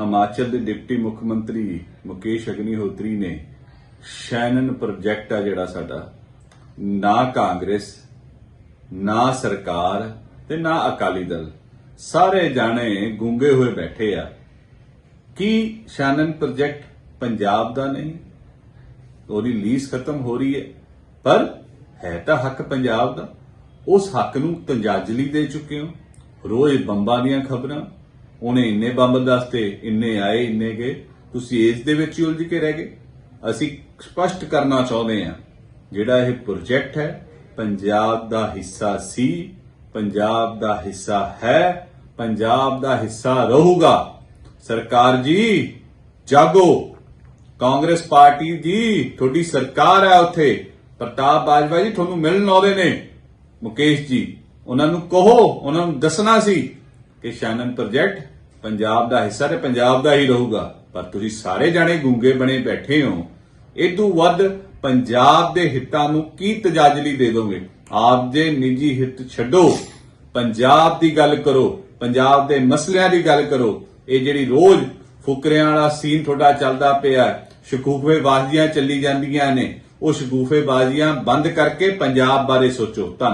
ਹਿਮਾਚਲ ਦੇ ਡਿਪਟੀ ਮੁੱਖ ਮੰਤਰੀ ਮੁਕੇਸ਼ ਅਗਨੀਹੋਤਰੀ ਨੇ ਸ਼ੈਨਨ ਪ੍ਰੋਜੈਕਟ ਆ ਜਿਹੜਾ ਸਾਡਾ, ਨਾ ਕਾਂਗਰਸ, ਨਾ ਸਰਕਾਰ ਤੇ ਨਾ ਅਕਾਲੀ ਦਲ। ਸਾਰੇ ਜਾਣੇ ਗੁੰਗੇ ਹੋਏ ਬੈਠੇ ਆ। ਕੀ ਸ਼ੈਨਨ ਪ੍ਰੋਜੈਕਟ ਪੰਜਾਬ ਦਾ ਨਹੀਂ? ਉਹਦੀ ਲੀਜ਼ ਖਤਮ ਹੋ ਰਹੀ ਹੈ। ਪਰ ਹੈ ਤਾਂ ਹੱਕ ਪੰਜਾਬ ਦਾ। ਉਸ ਹੱਕ ਨੂੰ ਤੰਜਾਜਲੀ ਦੇ ਚੁੱਕੇ ਹੋ। ਰੋਜ਼ ਬੰਬਾਂ ਦੀਆਂ ਖਬਰਾਂ ਉਹਨੇ ਇੰਨੇ ਬੰਬ ਦੱਸਤੇ, ਇੰਨੇ ਆਏ, ਇੰਨੇ ਗਏ। ਤੁਸੀਂ ਇਸ ਦੇ ਵਿੱਚ ਹੀ ਉਲਝ ਕੇ ਰਹਿ ਗਏ। ਅਸੀਂ ਸਪਸ਼ਟ ਕਰਨਾ ਚਾਹੁੰਦੇ ਹਾਂ, ਜਿਹੜਾ ਇਹ ਪ੍ਰੋਜੈਕਟ ਹੈ, ਪੰਜਾਬ ਦਾ ਹਿੱਸਾ ਸੀ, ਪੰਜਾਬ ਦਾ ਹਿੱਸਾ ਹੈ, ਪੰਜਾਬ ਦਾ ਹਿੱਸਾ ਰਹੂਗਾ। ਸਰਕਾਰ ਜੀ, ਜਾਗੋ। ਕਾਂਗਰਸ ਪਾਰਟੀ ਜੀ ਤੁਹਾਡੀ ਸਰਕਾਰ ਹੈ ਉੱਥੇ। ਪ੍ਰਤਾਪ ਬਾਜਵਾ ਜੀ, ਤੁਹਾਨੂੰ ਮਿਲਣ ਆਉਂਦੇ ਨੇ। ਮੁਕੇਸ਼ ਜੀ, ਉਹਨਾਂ ਨੂੰ ਕਹੋ, ਉਹਨਾਂ ਨੂੰ ਦੱਸਣਾ ਸੀ। ਕਿ ਸ਼ਾਨਨ ਪ੍ਰੋਜੈਕਟ ਪੰਜਾਬ ਦਾ ਹਿੱਸਾ ਤੇ ਪੰਜਾਬ ਦਾ ਹੀ ਰਹੂਗਾ। ਪਰ ਤੁਸੀਂ ਸਾਰੇ ਜਾਣੇ ਗੂੰਗੇ ਬਣੇ ਬੈਠੇ ਹੋ। ਇਦੋਂ ਵੱਧ ਪੰਜਾਬ ਦੇ ਹਿੱਤਾਂ ਨੂੰ ਕੀ ਤਜਾਜਲੀ ਦੇ ਦੋਗੇ? ਆਪ ਦੇ ਨਿੱਜੀ ਹਿੱਤ ਛੱਡੋ ਪੰਜਾਬ ਦੀ ਗੱਲ ਕਰੋ ਪੰਜਾਬ ਦੇ ਮਸਲਿਆਂ ਦੀ ਗੱਲ ਕਰੋ ਇਹ ਜਿਹੜੀ ਰੋਜ਼ ਫੁਕਰਿਆਂ ਵਾਲਾ ਸੀਨ ਤੁਹਾਡਾ ਚੱਲਦਾ ਪਿਆ ਹੈ, ਸ਼ਕੂਫੇਬਾਜ਼ੀਆਂ ਚੱਲੀ ਜਾਂਦੀਆਂ ਨੇ ਉਹ ਸ਼ਕੂਫੇਬਾਜ਼ੀਆਂ ਬੰਦ ਕਰਕੇ ਪੰਜਾਬ ਬਾਰੇ ਸੋਚੋ। ਧੰਨ